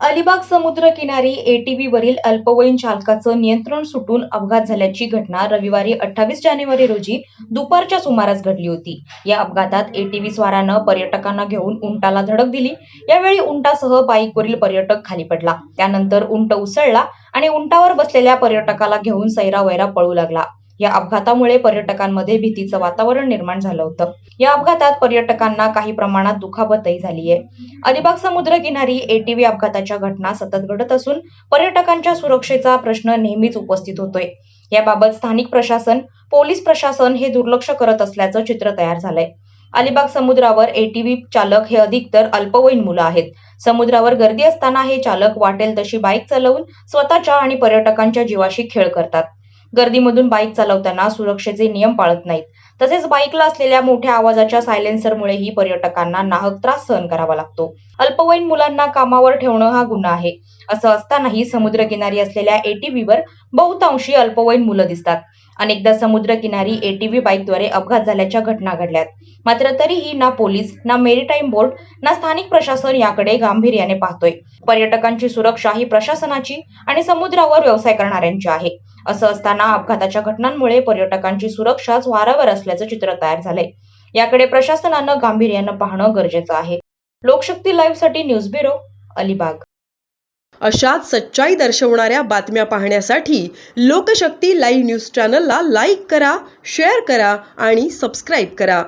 अलिबाग समुद्र किनारी एटीव्ही वरील अल्पवयीन चालकाचं नियंत्रण सुटून अपघात झाल्याची घटना रविवारी अठ्ठावीस जानेवारी रोजी दुपारच्या सुमारास घडली होती. या अपघातात एटीव्ही स्वारानं पर्यटकांना घेऊन उंटाला धडक दिली. यावेळी उंटासह बाईकवरील पर्यटक खाली पडला. त्यानंतर उंट उसळला आणि उंटावर बसलेल्या पर्यटकाला घेऊन सैरावैरा पळू लागला. या अपघातामुळे पर्यटकांमध्ये भीतीचं वातावरण निर्माण झालं होतं. या अपघातात पर्यटकांना काही प्रमाणात दुखापतही झाली आहे अलिबाग समुद्र किनारी एटीव्ही अपघाताच्या घटना सतत घडत असून पर्यटकांच्या सुरक्षेचा प्रश्न नेहमीच उपस्थित होतोय. याबाबत स्थानिक प्रशासन पोलीस प्रशासन हे दुर्लक्ष करत असल्याचं चित्र तयार झालंय. अलिबाग समुद्रावर एटीव्ही चालक हे अधिकतर अल्पवयीन मुलं आहेत. समुद्रावर गर्दी असताना हे चालक वाटेल तशी बाईक चालवून स्वतःच्या आणि पर्यटकांच्या जीवाशी खेळ करतात. गर्दीमधून बाईक चालवताना सुरक्षेचे नियम पाळत नाहीत. तसेच बाईकला असलेल्या मोठ्या आवाजाच्या सायलेन्सरमुळेही पर्यटकांना नाहक त्रास सहन करावा लागतो. अल्पवयीन मुलांना कामावर ठेवणं हा गुन्हा आहे. असं असतानाही समुद्रकिनारी असलेल्या एटीव्हीवर बहुतांशी अल्पवयीन मुलं दिसतात. अनेकदा समुद्रकिनारी एटीव्ही बाईकद्वारे अपघात झाल्याच्या घटना घडल्यात. मात्र तरीही ना पोलीस ना मेरीटाईम बोर्ड ना स्थानिक प्रशासन याकडे गांभीर्याने पाहतोय. पर्यटकांची सुरक्षा ही प्रशासनाची आणि समुद्रावर व्यवसाय करणाऱ्यांची आहे. असं असताना अपघाताच्या घटनांमुळे पर्यटकांची सुरक्षाच वारावर असल्याचं चित्र तयार झालंय. याकडे प्रशासनानं गांभीर्यानं पाहणं गरजेचं आहे. लोकशक्ती लाईव्हसाठी न्यूज ब्युरो अलिबाग. अशाच सच्चाई दर्शवणाऱ्या बातम्या पाहण्यासाठी लोकशक्ती लाईव्ह न्यूज चॅनलला लाईक करा शेअर करा आणि सबस्क्राईब करा.